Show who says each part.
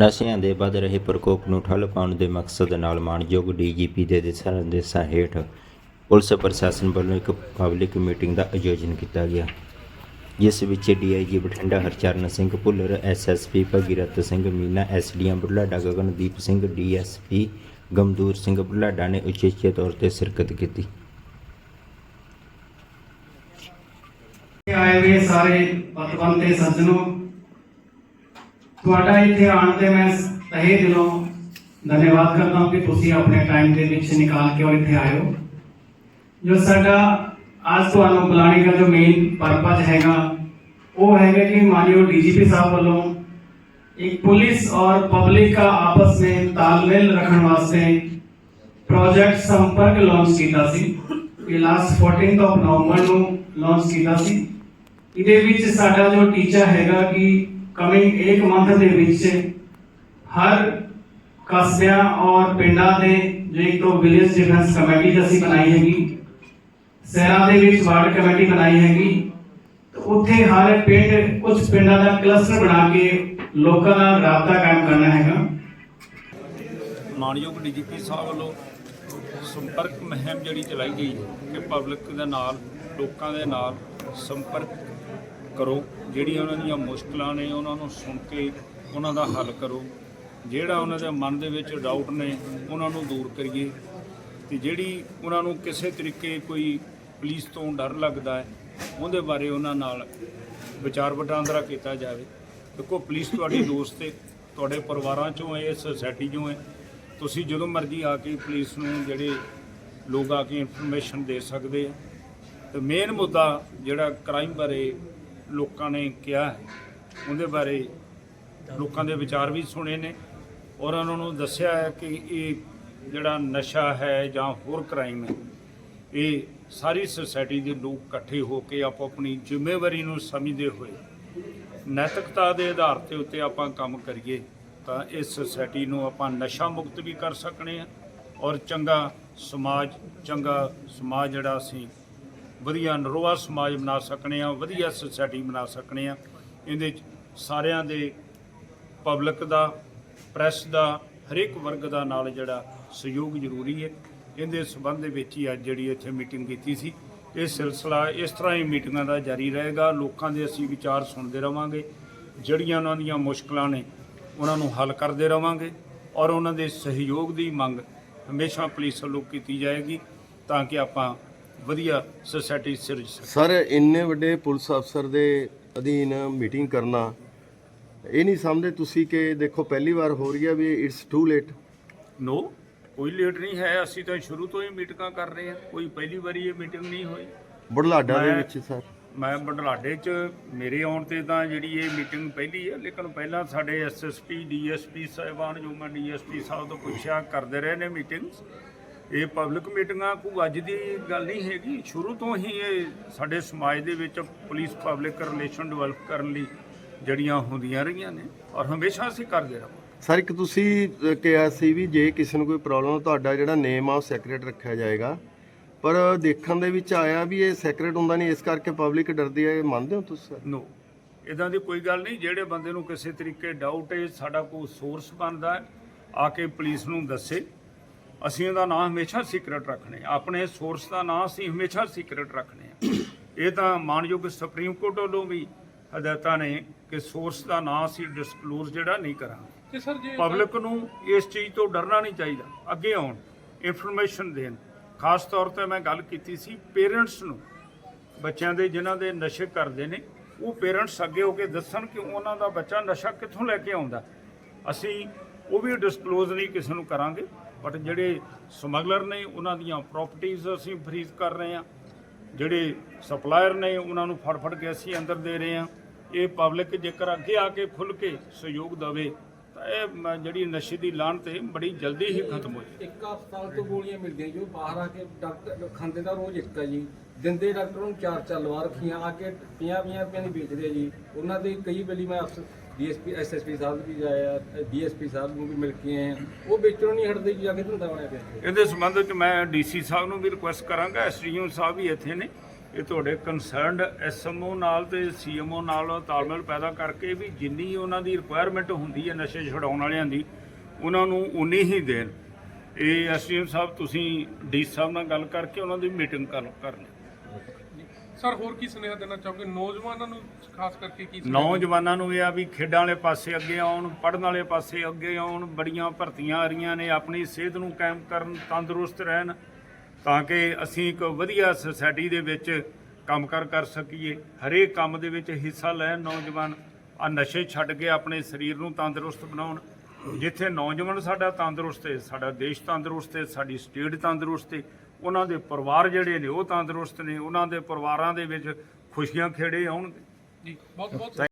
Speaker 1: ਨਸ਼ਿਆਂ ਦੇ ਵੱਧ ਰਹੇ ਪ੍ਰਕੋਪ ਨੂੰ ਠੱਲ ਪਾਉਣ ਦੇ ਮਕਸਦ ਨਾਲ ਮਾਨਯੋਗ ਡੀਜੀਪੀ ਦੇ ਦਿਸ਼ਾ ਨਿਰਦੇਸ਼ਾਂ ਹੇਠ ਪੁਲਿਸ ਪ੍ਰਸ਼ਾਸਨ ਵੱਲੋਂ ਇੱਕ ਪਬਲਿਕ ਮੀਟਿੰਗ ਦਾ ਆਯੋਜਨ ਕੀਤਾ ਗਿਆ। ਜਿਸ ਵਿੱਚ DIG Bathinda, Harcharan Singh Bhullar, SSP Bhagirath Singh Meena, SDM Budhlada Gagandeep Singh, DSP Gamdoor Singh Budhlada ਨੇ ਉਚੇਚੇ ਤੌਰ ਤੇ ਸ਼ਿਰਕਤ ਕੀਤੀ।
Speaker 2: ਆਏ ਹੋਏ ਸਾਰੇ ਪਤਵੰਤੇ ਸੱਜਣੋ ਤੁਹਾਡਾ ਇੱਥੇ ਆਉਣ ਤੇ ਮੈਂ ਤਹਿ ਦਿਲੋਂ ਧੰਨਵਾਦ ਕਰਦਾ ਹਾਂ ਕਿ ਤੁਸੀਂ ਆਪਣੇ ਟਾਈਮ ਦੇ ਵਿੱਚ ਨਿਕਾਲ ਕੇ ਔਰ ਇੱਥੇ ਆਏ ਹੋ ਜੋ ਸਾਡਾ ਅੱਜ ਤੁਹਾਨੂੰ ਬੁਲਾਣੇ ਦਾ ਜੋ ਮੇਨ ਪਰਪਸ ਹੈਗਾ ਉਹ ਹੈਗਾ ਕਿ ਮਾਨਯੋਗ ਡੀਜੀਪੀ ਸਾਹਿਬ ਵੱਲੋਂ एक पुलिस और पब्लिक का आपस में तालमेल रखने वास्ते ਪ੍ਰੋਜੈਕਟ ਸੰਪਰਕ ਲਾਂਚ ਕੀਤਾ ਸੀ ਇਹ ਲਾਸਟ 14th ਆਫ ਨਵੰਬਰ ਨੂੰ ਲਾਂਚ ਕੀਤਾ ਸੀ ਇਹਦੇ ਵਿੱਚ ਸਾਡਾ ਜੋ ਟੀਚਾ ਹੈਗਾ ਕਿ ਕਮਿੰਗ 1 ਮੰਥ ਦੇ ਵਿੱਚ ਹਰ ਕਸਬਿਆਂ ਔਰ ਪਿੰਡਾਂ ਦੇ ਜੋ ਇੱਕ ਤੋਂ ਵਿਲੇਜ ਡਿਫੈਂਸ ਕਮੇਟੀ ਅਸੀਂ ਬਣਾਈ ਹੈਗੀ, ਸ਼ਹਿਰਾਂ ਦੇ ਵਿੱਚ ਵਾਰਡ ਕਮੇਟੀ ਬਣਾਈ ਹੈਗੀ, ਤੇ ਉੱਥੇ ਹਰ ਪਿੰਡ, ਕੁਝ ਪਿੰਡਾਂ ਦਾ ਕਲਸਟਰ ਬਣਾ ਕੇ ਲੋਕਾਂ ਨਾਲ ਰਾਬਤਾ ਕਾਇਮ ਕਰਨਾ ਹੈਗਾ।
Speaker 3: ਮਾਨਯੋਗ ਡੀਜੀਪੀ ਸਾਹਿਬ ਵੱਲੋਂ ਸੰਪਰਕ ਮੁਹਿੰਮ ਜਿਹੜੀ ਚਲਾਈ ਗਈ ਕਿ ਪਬਲਿਕ ਦੇ ਨਾਲ, ਲੋਕਾਂ ਦੇ ਨਾਲ ਸੰਪਰਕ ਕਰੋ, ਜਿਹੜੀਆਂ ਉਹਨਾਂ ਦੀਆਂ ਮੁਸ਼ਕਲਾਂ ਨੇ ਉਹਨਾਂ ਨੂੰ ਸੁਣ ਕੇ ਉਹਨਾਂ ਦਾ ਹੱਲ ਕਰੋ। ਜਿਹੜਾ ਉਹਨਾਂ ਦੇ ਮਨ ਦੇ ਵਿੱਚ ਡਾਊਟ ਨੇ, ਉਹਨਾਂ ਨੂੰ ਦੂਰ ਕਰੀਏ। ਤੇ ਜਿਹੜੀ ਉਹਨਾਂ ਨੂੰ ਕਿਸੇ ਤਰੀਕੇ ਕੋਈ ਪੁਲਿਸ ਤੋਂ ਡਰ ਲੱਗਦਾ ਹੈ, ਉਹਦੇ ਬਾਰੇ ਉਹਨਾਂ ਨਾਲ ਵਿਚਾਰ ਵਟਾਂਦਰਾ ਕੀਤਾ ਜਾਵੇ। ਦੇਖੋ, ਪੁਲਿਸ ਤੁਹਾਡੀ ਦੋਸਤ ਹੈ, ਤੁਹਾਡੇ ਪਰਿਵਾਰਾਂ ਚੋਂ ਹੈ ਸੋਸਾਇਟੀ ਚੋਂ ਹੈ। ਤੁਸੀਂ ਜਦੋਂ ਮਰਜ਼ੀ ਆ ਕੇ ਪੁਲਿਸ ਨੂੰ ਜਿਹੜੇ ਲੋਕ ਆ ਕੇ ਇਨਫੋਰਮੇਸ਼ਨ ਦੇ ਸਕਦੇ ਆ। ਤੇ ਮੇਨ ਮੁੱਦਾ ਜਿਹੜਾ ਕ੍ਰਾਈਮ ਬਾਰੇ ਲੋਕਾਂ ਨੇ ਕਿਹਾ ਹੈ। ਉਹਦੇ ਬਾਰੇ ਲੋਕਾਂ ਦੇ ਵਿਚਾਰ ਵੀ ਸੁਣੇ ਨੇ ਔਰ ਉਹਨਾਂ ਨੂੰ ਦੱਸਿਆ ਹੈ ਕਿ ਇਹ ਜਿਹੜਾ ਨਸ਼ਾ ਹੈ ਜਾਂ ਹੋਰ ਕ੍ਰਾਈਮ ਹੈ, ਇਹ ਸਾਰੀ ਸੁਸਾਇਟੀ ਦੇ ਲੋਕ ਇਕੱਠੇ ਹੋ ਕੇ ਆਪੋ ਆਪਣੀ ਜ਼ਿੰਮੇਵਾਰੀ ਨੂੰ ਸਮਝਦੇ ਹੋਏ ਨੈਤਿਕਤਾ ਦੇ ਆਧਾਰ ਤੇ ਉੱਤੇ ਆਪਾਂ ਕੰਮ ਕਰੀਏ ਤਾਂ ਇਸ ਸੁਸਾਇਟੀ ਨੂੰ ਆਪਾਂ ਨਸ਼ਾ ਮੁਕਤ ਵੀ ਕਰ ਸਕਣੇ ਆ ਔਰ ਚੰਗਾ ਸਮਾਜ ਚੰਗਾ ਸਮਾਜ ਜਿਹੜਾ ਅਸੀਂ ਵਧੀਆ ਨਰੋਆ ਸਮਾਜ ਬਣਾ ਸਕਣੇ ਆ, ਵਧੀਆ ਸੁਸਾਇਟੀ ਬਣਾ ਸਕਣੇ ਆ। ਇਹਦੇ 'ਚ ਸਾਰਿਆਂ ਦੇ ਪਬਲਿਕ ਦਾ ਪ੍ਰੈਸ ਦਾ, ਹਰੇਕ ਵਰਗ ਦਾ ਨਾਲ ਜਿਹੜਾ ਸਹਿਯੋਗ ਜ਼ਰੂਰੀ ਹੈ। ਇਹਦੇ ਸਬੰਧ ਦੇ ਵਿੱਚ ਹੀ ਅੱਜ ਜਿਹੜੀ ਇੱਥੇ ਮੀਟਿੰਗ ਕੀਤੀ ਸੀ। ਇਹ ਸਿਲਸਿਲਾ ਇਸ ਤਰ੍ਹਾਂ ਹੀ ਮੀਟਿੰਗਾਂ ਦਾ ਜਾਰੀ ਰਹੇਗਾ। ਲੋਕਾਂ ਦੇ ਅਸੀਂ ਵਿਚਾਰ ਸੁਣਦੇ ਰਵਾਂਗੇ। ਜਿਹੜੀਆਂ ਉਹਨਾਂ ਦੀਆਂ ਮੁਸ਼ਕਲਾਂ ਨੇ, ਉਹਨਾਂ ਨੂੰ ਹੱਲ ਕਰਦੇ ਰਵਾਂਗੇ। ਔਰ ਉਹਨਾਂ ਦੇ ਸਹਿਯੋਗ ਦੀ ਮੰਗ ਹਮੇਸ਼ਾ ਪੁਲਿਸ ਵੱਲੋਂ ਕੀਤੀ ਜਾਏਗੀ ਤਾਂ ਕਿ ਆਪਾਂ ਵਧੀਆ ਸੋਸਾਇਟੀ ਸਿਰਜ ਸਕੀਏ
Speaker 4: ਸਰ ਇੰਨੇ ਵੱਡੇ ਪੁਲਿਸ ਅਫਸਰ ਦੇ ਅਧੀਨ ਮੀਟਿੰਗ ਕਰਨਾ ਇਹ ਨਹੀਂ ਸਮਝਦੇ ਤੁਸੀਂ ਕਿ ਦੇਖੋ ਪਹਿਲੀ ਵਾਰ ਹੋ ਰਹੀ ਹੈ ਵੀ ਇਟਸ ਟੂ ਲੇਟ
Speaker 3: ਨੋ ਕੋਈ ਲੇਟ ਨਹੀਂ ਹੈ। ਅਸੀਂ ਤਾਂ ਸ਼ੁਰੂ ਤੋਂ ਹੀ ਮੀਟਿੰਗਾਂ ਕਰ ਰਹੇ ਹਾਂ। ਕੋਈ ਪਹਿਲੀ ਵਾਰੀ ਇਹ ਮੀਟਿੰਗ ਨਹੀਂ ਹੋਈ।
Speaker 4: ਬੁਢਲਾਡਾ ਦੇ
Speaker 3: ਮੈਂ-
Speaker 4: ਵਿੱਚ ਸਰ।
Speaker 3: ਮੈਂ ਬਡਲਾਡੇ 'ਚ ਮੇਰੇ ਆਉਣ ਤੇ ਤਾਂ ਜਿਹੜੀ ਇਹ ਮੀਟਿੰਗ ਪਹਿਲੀ ਹੈ ਲੇਕਿਨ ਪਹਿਲਾਂ ਸਾਡੇ ਐਸਐਸਪੀ ਡੀਐਸਪੀ ਸਾਹਿਬਾਨ ਜੋ ਮੈਂ ਡੀਐਸਪੀ ਸਾਹਿਬ ਤੋਂ ਪੁੱਛਿਆ ਕਰਦੇ ਰਹੇ ਨੇ ਮੀਟਿੰਗਸ ਇਹ ਪਬਲਿਕ ਮੀਟਿੰਗਾਂ ਕੋਈ ਅੱਜ ਦੀ ਗੱਲ ਨਹੀਂ ਹੈਗੀ। ਸ਼ੁਰੂ ਤੋਂ ਹੀ ਇਹ ਸਾਡੇ ਸਮਾਜ ਦੇ ਵਿੱਚ ਪੁਲਿਸ ਪਬਲਿਕ ਰਿਲੇਸ਼ਨ ਡਿਵੈਲਪ ਕਰਨ ਲਈ ਜਿਹੜੀਆਂ ਹੁੰਦੀਆਂ ਰਹੀਆਂ ਨੇ ਔਰ ਹਮੇਸ਼ਾ ਅਸੀਂ ਕਰਦੇ ਰਹਾਂਗੇ।
Speaker 4: ਸਰ ਇੱਕ ਤੁਸੀਂ ਕਿਹਾ ਸੀ ਵੀ ਜੇ ਕਿਸੇ ਨੂੰ ਕੋਈ ਪ੍ਰੋਬਲਮ ਤੁਹਾਡਾ ਜਿਹੜਾ ਨੇਮ ਆ ਉਹ ਸੈਕਰੇਟ ਰੱਖਿਆ ਜਾਏਗਾ। ਪਰ ਦੇਖਣ ਦੇ ਵਿੱਚ ਆਇਆ ਵੀ ਇਹ ਸੈਕਰੇਟ ਹੁੰਦਾ ਨਹੀਂ ਇਸ ਕਰਕੇ ਪਬਲਿਕ ਡਰਦੀ ਹੈ ਇਹ ਮੰਨਦੇ ਹੋ ਤੁਸੀਂ ਸਰ?
Speaker 3: ਨੋ ਇਦਾਂ ਦੀ ਕੋਈ ਗੱਲ ਨਹੀਂ ਜਿਹੜੇ ਬੰਦੇ ਨੂੰ ਕਿਸੇ ਤਰੀਕੇ ਡਾਊਟ ਹੈ ਸਾਡਾ ਕੋਈ ਸੋਰਸ ਬਣਦਾ ਆ ਕੇ ਪੁਲਿਸ ਨੂੰ ਦੱਸੇ। ਅਸੀਂ ਉਹਦਾ ਨਾਮ ਹਮੇਸ਼ਾ ਸੀਕ੍ਰੇਟ ਰੱਖਣੇ। ਆਪਣੇ ਸੋਰਸ ਦਾ ਨਾਮ ਅਸੀਂ ਹਮੇਸ਼ਾ ਸੀਕ੍ਰੇਟ ਰੱਖਣੇ ਆ। ਇਹ ਤਾਂ ਮਾਨਯੋਗ ਸੁਪਰੀਮ ਕੋਰਟ ਵੱਲੋਂ ਵੀ ਹਦਾਇਤਾਂ ਨੇ ਕਿ ਸੋਰਸ ਦਾ ਨਾਮ ਅਸੀਂ ਡਿਸਕਲੋਜ਼ ਜਿਹੜਾ ਨਹੀਂ ਕਰਾਂਗੇ।
Speaker 5: ਤੇ ਸਰ ਜੇ
Speaker 3: ਪਬਲਿਕ ਨੂੰ ਇਸ ਚੀਜ਼ ਤੋਂ ਡਰਨਾ ਨਹੀਂ ਚਾਹੀਦਾ। ਅੱਗੇ ਆਉਣ ਇਨਫੋਰਮੇਸ਼ਨ ਦੇਣ। ਖਾਸ ਤੌਰ ਤੇ ਮੈਂ ਗੱਲ ਕੀਤੀ ਸੀ ਪੇਰੈਂਟਸ ਨੂੰ। ਬੱਚਿਆਂ ਦੇ ਜਿਨ੍ਹਾਂ ਦੇ ਨਸ਼ੇ ਕਰਦੇ ਨੇ ਉਹ ਪੇਰੈਂਟਸ ਅੱਗੇ ਹੋ ਕੇ ਦੱਸਣ ਕਿ ਉਹਨਾਂ ਦਾ ਬੱਚਾ ਨਸ਼ਾ ਕਿੱਥੋਂ ਲੈ ਕੇ ਆਉਂਦਾ। ਅਸੀਂ ਉਹ ਵੀ ਡਿਸਕਲੋਜ਼ ਨਹੀਂ ਕਿਸੇ ਨੂੰ ਕਰਾਂਗੇ ਬਟ ਜਿਹੜੇ ਸਮਗਲਰ ਨੇ, ਉਹਨਾਂ ਦੀਆਂ ਪ੍ਰਾਪਰਟੀਆਂ ਅਸੀਂ ਫਰੀਜ਼ ਕਰ ਰਹੇ ਹਾਂ। ਜਿਹੜੇ ਸਪਲਾਇਰ ਨੇ, ਉਹਨਾਂ ਨੂੰ ਫੜ ਫੜ ਕੇ ਅਸੀਂ ਅੰਦਰ ਦੇ ਰਹੇ ਹਾਂ। ਇਹ ਪਬਲਿਕ ਜੇਕਰ ਅੱਗੇ ਆ ਕੇ ਖੁੱਲ ਕੇ ਸਹਿਯੋਗ ਦੇਵੇ, ਤਾਂ ਇਹ ਮ- ਜਿਹੜੀ ਨਸ਼ੇ ਦੀ ਲਾਹਨਤ 'ਤੇ ਬੜੀ ਜਲਦੀ ਹੀ ਖਤਮ ਹੋ ਜਾਏ
Speaker 5: ਇੱਕ ਹਸਪਤਾਲ ਤੋਂ ਗੋਲੀਆਂ ਮਿਲਦੀਆਂ ਜੋ ਬਾਹਰ ਆ ਕੇ ਡਾਕਟਰ ਖਾਂਦੇ ਦਾ ਰੋਜ਼ ਇੱਕ ਆ ਜੀ। ਦਿੰਦੇ ਡਾਕਟਰ ਨੂੰ ਚਾਰ ਚਾਰ ਲਵਾ ਰੱਖੀਆਂ, ਆ ਕੇ 50 50 ਰੁਪਏ ਦੀ ਵੇਚਦੇ ਆ ਜੀ। ਉਹਨਾਂ ਦੇ ਕਈ ਵੇਲੀ ਮੈਂ ਅਫਸਰ ਡੀਐਸਪੀ, ਐਸਐਸਪੀ ਸਾਹਿਬ ਵੀ ਜਾਇਆ ਡੀਐਸਪੀ ਸਾਹਿਬ ਨੂੰ ਵੀ ਮਿਲ ਕੇ ਆਏ ਆ। ਉਹ ਵੇਚਣੋਂ ਨਹੀਂ ਹਟਦੇ ਜੀ ਜਾ ਕੇ ਧੰਦਾ ਬਣਿਆ ਪਿਆ
Speaker 3: ਇਹਦੇ ਸੰਬੰਧ ਵਿੱਚ ਮੈਂ ਡੀਸੀ ਸਾਹਿਬ ਨੂੰ ਵੀ ਰਿਕੁਐਸਟ ਕਰਾਂਗਾ, ਐਸਡੀਓ ਸਾਹਿਬ ਵੀ ਇੱਥੇ ਨੇ। ਇਹ ਤੁਹਾਡੇ ਕੰਸਰਨਡ ਐਸਐਮਓ ਨਾਲ ਤੇ ਸੀਐਮਓ ਨਾਲ ਤਾਲਮੇਲ ਪੈਦਾ ਕਰਕੇ ਵੀ ਜਿੰਨੀ ਉਹਨਾਂ ਦੀ ਰਿਕੁਆਇਰਮੈਂਟ ਹੁੰਦੀ ਹੈ ਨਸ਼ੇ ਛਡਾਉਣ ਵਾਲਿਆਂ ਦੀ, ਉਹਨਾਂ ਨੂੰ ਉਨੀ ਹੀ ਦੇਣ। ਇਹ ਐਸਡੀਐਮ ਸਾਹਿਬ, ਤੁਸੀਂ ਡੀ ਸਾਹਿਬ ਨਾਲ ਗੱਲ ਕਰਕੇ ਉਹਨਾਂ ਦੀ ਮੀਟਿੰਗ ਕਰ ਕਰ ਕਰਨੀ।
Speaker 6: ਸਰ, ਹੋਰ ਕੀ ਸੁਨੇਹਾ ਦੇਣਾ ਚਾਹੋਗੇ? ਨੌਜਵਾਨਾਂ ਨੂੰ, ਖਾਸ ਕਰਕੇ ਕੀ
Speaker 3: ਨੌਜਵਾਨਾਂ ਨੂੰ ਇਹ ਆ ਵੀ ਖੇਡਾਂ ਵਾਲੇ ਪਾਸੇ ਅੱਗੇ ਆਉਣ, ਪੜ੍ਹਨ ਵਾਲੇ ਪਾਸੇ ਅੱਗੇ ਆਉਣ, ਬੜੀਆਂ ਭਰਤੀਆਂ ਆ ਰਹੀਆਂ ਨੇ, ਆਪਣੀ ਸਿਹਤ ਨੂੰ ਕਾਇਮ ਕਰਨ, ਤੰਦਰੁਸਤ ਰਹਿਣ, ਤਾਂ ਕਿ ਅਸੀਂ ਇੱਕ ਵਧੀਆ ਸੁਸਾਇਟੀ ਦੇ ਵਿੱਚ ਕੰਮ ਕੰਮਕਾਰ ਕਰ ਸਕੀਏ। ਹਰੇਕ ਕੰਮ ਦੇ ਵਿੱਚ ਹਿੱਸਾ ਲੈਣ ਨੌਜਵਾਨ, ਆ ਨਸ਼ੇ ਛੱਡ ਕੇ ਆਪਣੇ ਸਰੀਰ ਨੂੰ ਤੰਦਰੁਸਤ ਬਣਾਉਣ। ਜਿੱਥੇ ਨੌਜਵਾਨ ਸਾਡਾ ਤੰਦਰੁਸਤ ਹੈ, ਸਾਡਾ ਦੇਸ਼ ਤੰਦਰੁਸਤ ਹੈ, ਸਾਡੀ ਸਟੇਟ ਤੰਦਰੁਸਤ ਹੈ ਉਹਨਾਂ ਦੇ ਪਰਿਵਾਰ ਜਿਹੜੇ ਨੇ ਉਹ ਤੰਦਰੁਸਤ ਨੇ ਉਹਨਾਂ ਦੇ ਪਰਿਵਾਰਾਂ ਦੇ ਵਿੱਚ ਖੁਸ਼ੀਆਂ ਖੇੜੇ ਆਉਣਗੇ।
Speaker 6: ਜੀ ਬਹੁਤ ਬਹੁਤ